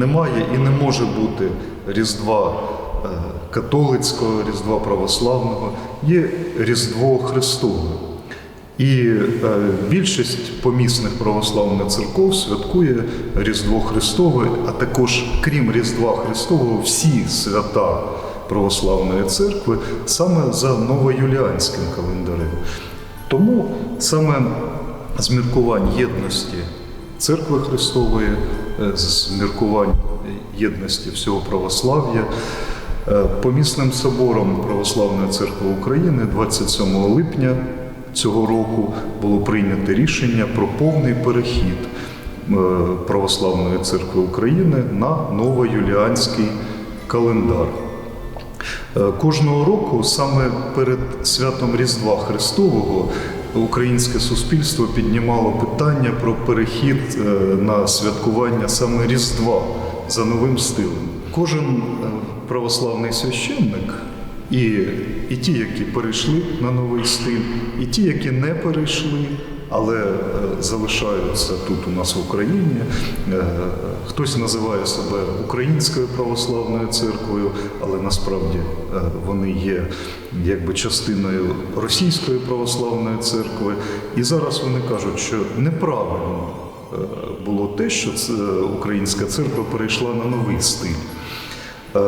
немає і не може бути Різдва е, католицького, Різдва православного, є Різдво Христове. І е, більшість помісних православних церков святкує Різдво Христове, а також, крім Різдва Христового, всі свята православної церкви саме за новоюліанським календарем. Тому саме з міркувань єдності Церкви Христової, е, з міркувань єдності всього православ'я, е, помісним собором Православної церкви України 27 липня цього року було прийнято рішення про повний перехід е, Православної церкви України на новоюліанський календар. Кожного року, саме перед святом Різдва Христового, українське суспільство піднімало питання про перехід е, на святкування саме Різдва за новим стилем. Кожен е, православний священник, і, і ті, які перейшли на новий стиль, і ті, які не перейшли, але е, залишаються тут у нас в Україні. Е, Хтось називає себе Українською православною церквою, але насправді е, вони є якби частиною Російської православної церкви. І зараз вони кажуть, що неправильно було те, що це українська церква перейшла на новий стиль. Е,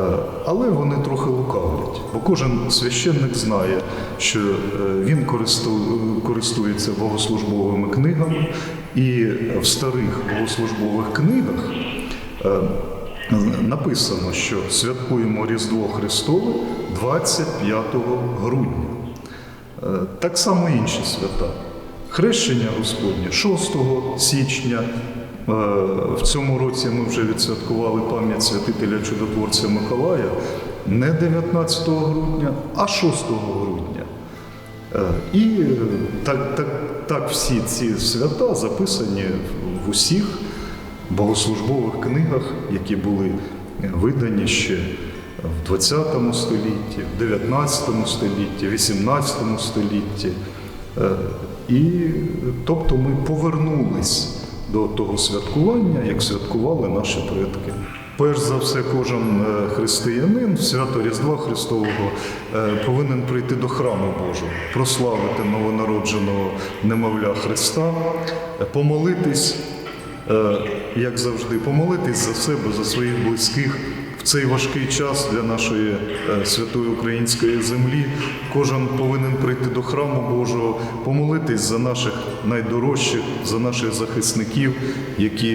Але вони трохи лукавлять, бо кожен священник знає, що е, він користується богослужбовими книгами, і в старих богослужбових книгах е, написано, що святкуємо Різдво Христове 25 грудня. Так само інші свята. Хрещення Господнє 6 січня. Е, В цьому році ми вже відсвяткували пам'ять святителя чудотворця Миколая не 19 грудня, а 6 грудня. Е, І е, так, так, так всі ці свята записані в усіх богослужбових книгах, які були видані ще в 20 столітті, в 19 столітті, 18 столітті. Е, І тобто ми повернулись до того святкування, як святкували наші предки. Перш за все, кожен е, християнин в свято Різдва Христового е, повинен прийти до храму Божого, прославити новонародженого немовля Христа, е, помолитись, як завжди, помолитись за себе, за своїх близьких цей важкий час для нашої е, святої української землі. Кожен повинен прийти до храму Божого, помолитись за наших найдорожчих, за наших захисників, які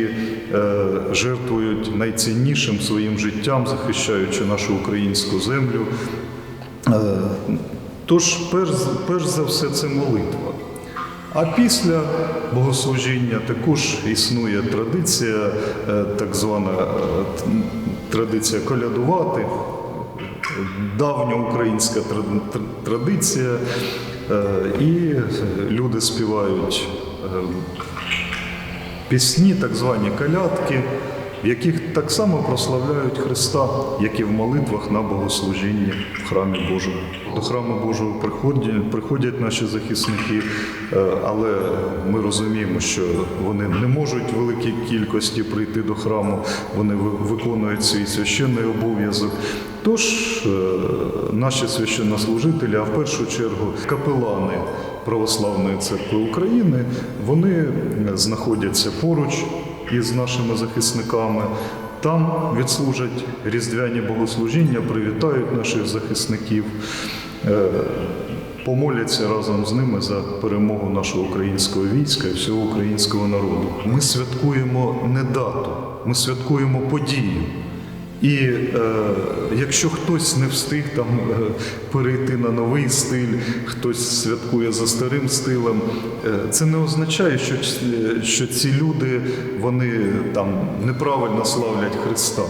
е, жертвують найціннішим своїм життям, захищаючи нашу українську землю. Е, Тож, перш, перш за все, це молитва. А після богослужіння також існує традиція, так звана традиція колядувати, давня українська тр- тр- традиція, Е, і люди співають е, пісні, так звані калятки, в яких так само прославляють Христа, як і в молитвах на богослужінні в храмі Божому. До храму Божого приходять, приходять наші захисники, е, але ми розуміємо, що вони не можуть в великій кількості прийти до храму, вони виконують свій священний обов'язок. Тож е, наші священнослужителі, а в першу чергу капелани Православної церкви України, вони знаходяться поруч із нашими захисниками. Там відслужать різдвяні богослужіння, привітають наших захисників, е, помоляться разом з ними за перемогу нашого українського війська і всього українського народу. Ми святкуємо не дату, ми святкуємо подію. І е, якщо хтось не встиг там е, перейти на новий стиль, хтось святкує за старим стилем, е, це не означає, що, що ці люди вони там неправильно славлять Христа.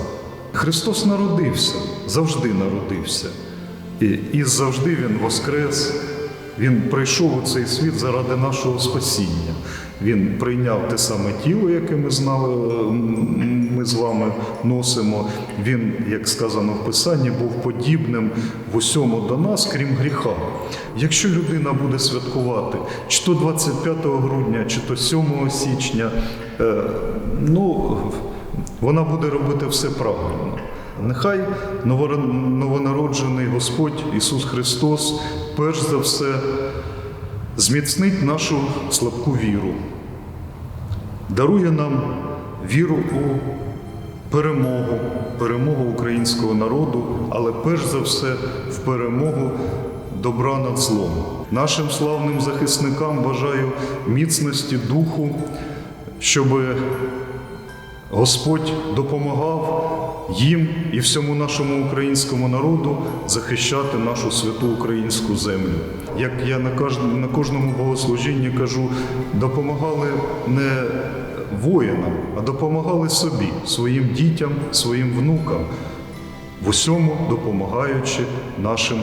Христос народився, завжди народився. І, і завжди Він воскрес. Він прийшов у цей світ заради нашого спасіння. Він прийняв те саме тіло, яке ми знали, ми з вами носимо. Він, як сказано в Писанні, був подібним в усьому до нас, крім гріха. Якщо людина буде святкувати чи то 25 грудня, чи то 7 січня, е, ну Вона буде робити все правильно. Нехай новонароджений Господь Ісус Христос перш за все зміцнить нашу слабку віру, дарує нам віру у перемогу, перемогу українського народу, але перш за все в перемогу добра над злом. Нашим славним захисникам бажаю міцності духу, щоб Господь допомагав їм і всьому нашому українському народу захищати нашу святу українську землю. Як я на кожному, богослужінні кажу, допомагали не воїнам, а допомагали собі, своїм дітям, своїм внукам, в усьому допомагаючи нашим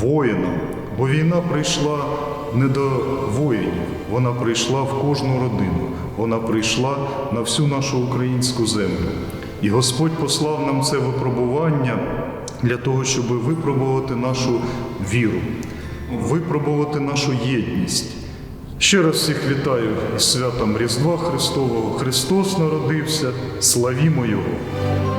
воїнам. Бо війна прийшла не до воїнів, вона прийшла в кожну родину, вона прийшла на всю нашу українську землю. І Господь послав нам це випробування для того, щоб випробувати нашу віру, випробувати нашу єдність. Ще раз всіх вітаю із святом Різдва Христового. Христос народився, славімо Його!